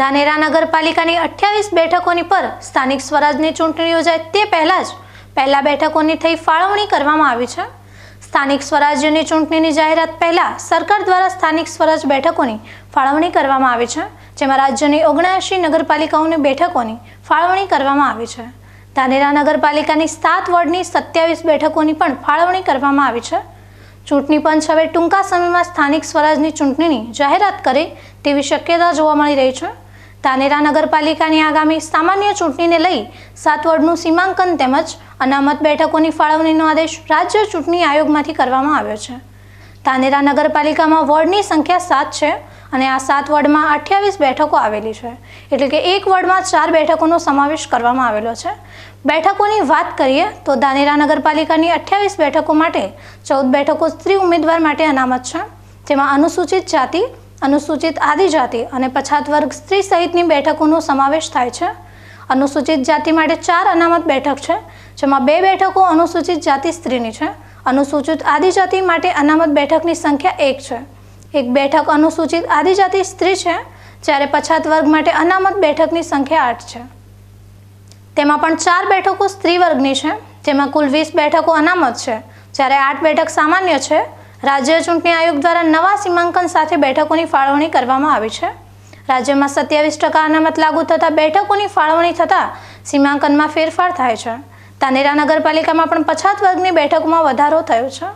ધાનેરા નગરપાલિકાની અઠ્યાવીસ બેઠકોની પર સ્થાનિક સ્વરાજની ચૂંટણી યોજાય તે પહેલાં જ પહેલા બેઠકોની થઈ ફાળવણી કરવામાં આવી છે. સ્થાનિક સ્વરાજ્યની ચૂંટણીની જાહેરાત પહેલાં સરકાર દ્વારા સ્થાનિક સ્વરાજ બેઠકોની ફાળવણી કરવામાં આવી છે, જેમાં રાજ્યની ઓગણએંશી નગરપાલિકાઓની બેઠકોની ફાળવણી કરવામાં આવી છે. ધાનેરા નગરપાલિકાની સાત વોર્ડની સત્યાવીસ બેઠકોની પણ ફાળવણી કરવામાં આવી છે. ચૂંટણી પંચ હવે ટૂંકા સમયમાં સ્થાનિક સ્વરાજની ચૂંટણીની જાહેરાત કરે તેવી શક્યતા જોવા મળી રહી છે. ધાનેરા નગરપાલિકાની આગામી સામાન્ય ચૂંટણીને લઈ સાત વોર્ડનું સીમાંકન તેમજ અનામત બેઠકોની ફાળવણીનો આદેશ રાજ્ય ચૂંટણી આયોગમાંથી કરવામાં આવ્યો છે. ધાનેરા નગરપાલિકામાં વોર્ડની સંખ્યા સાત છે અને આ સાત વોર્ડમાં અઠ્યાવીસ બેઠકો આવેલી છે. એટલે કે એક વોર્ડમાં ચાર બેઠકોનો સમાવેશ કરવામાં આવેલો છે. બેઠકોની વાત કરીએ તો ધાનેરા નગરપાલિકાની અઠ્યાવીસ બેઠકો માટે ચૌદ બેઠકો સ્ત્રી ઉમેદવાર માટે અનામત છે. જેમાં અનુસૂચિત જાતિ અનુસૂચિત આદિજાતિ અને પછાત વર્ગ સ્ત્રી સહિતની બેઠકોનો સમાવેશ થાય છે. અનુસૂચિત જાતિ માટે ચાર અનામત બેઠક છે, જેમાં બે બેઠકો અનુસૂચિત જાતિ સ્ત્રીની છે. અનુસૂચિત આદિજાતિ માટે અનામત બેઠકની સંખ્યા એક છે. એક બેઠક અનુસૂચિત આદિજાતિ સ્ત્રી છે, જ્યારે પછાત વર્ગ માટે અનામત બેઠકની સંખ્યા આઠ છે. તેમાં પણ ચાર બેઠકો સ્ત્રી વર્ગની છે, જેમાં કુલ વીસ બેઠકો અનામત છે, જ્યારે આઠ બેઠક સામાન્ય છે રાજ્ય ચૂંટણી આયોગ દ્વારા નવા સીમાંકન સાથે બેઠકોની ફાળવણી કરવામાં આવી છે. રાજ્યમાં સત્યાવીસ ટકા અનામત લાગુ થતાં બેઠકોની ફાળવણી થતાં સીમાંકનમાં ફેરફાર થાય છે. તાનેરા નગરપાલિકામાં પણ પછાત વર્ગની બેઠકોમાં વધારો થયો છે.